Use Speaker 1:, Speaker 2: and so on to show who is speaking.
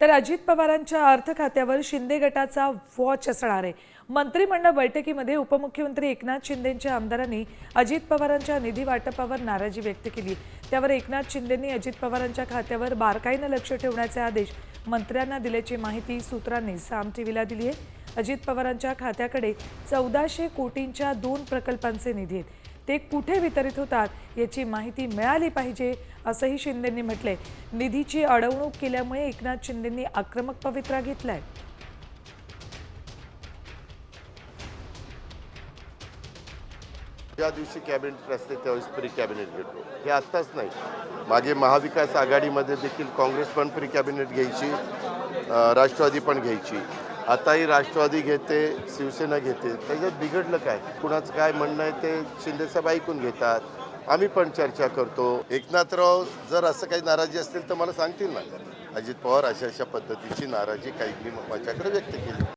Speaker 1: तर अजित पवारांच्या अर्थ खात्यावर शिंदे गटाचा वॉच असणार आहे. मंत्रिमंडळ बैठकीमध्ये उपमुख्यमंत्री एकनाथ शिंदेच्या आमदारांनी अजित पवारांच्या निधी वाटपावर नाराजी व्यक्त केली. त्यावर एकनाथ शिंदेंनी अजित पवारांच्या खात्यावर बारकाईनं लक्ष ठेवण्याचे आदेश मंत्र्यांना दिल्याची माहिती सूत्रांनी साम टीव्हीला दिली आहे. अजित पवारांच्या खात्याकडे चौदाशे कोटींच्या दोन प्रकल्पांचे निधी आहेत. ते कुठे वितरित होतात याची माहिती मिळाली पाहिजे असंही शिंदेंनी म्हटले निधीची अडवणूक केल्यामुळे एकनाथ शिंदेंनी आक्रमक पवित्रा घेतलाय.
Speaker 2: ज्या दिवशी कॅबिनेट असते त्यावेळेस प्री कॅबिनेट घेतो हे आत्ताच नाही. मागे महाविकास आघाडीमध्ये देखील काँग्रेस पण प्री कॅबिनेट घ्यायची राष्ट्रवादी पण घ्यायची. आताही राष्ट्रवादी घेते शिवसेना घेते त्याच्यात बिघडलं काय? कुणाचं काय म्हणणं आहे ते शिंदेसाहेब ऐकून घेतात. आम्ही पण चर्चा करतो. एकनाथराव जर असं काही नाराजी असतील तर मला सांगतील ना. अजित पवार अशा अशा पद्धतीची नाराजी काही मी माझ्याकडे व्यक्त केली.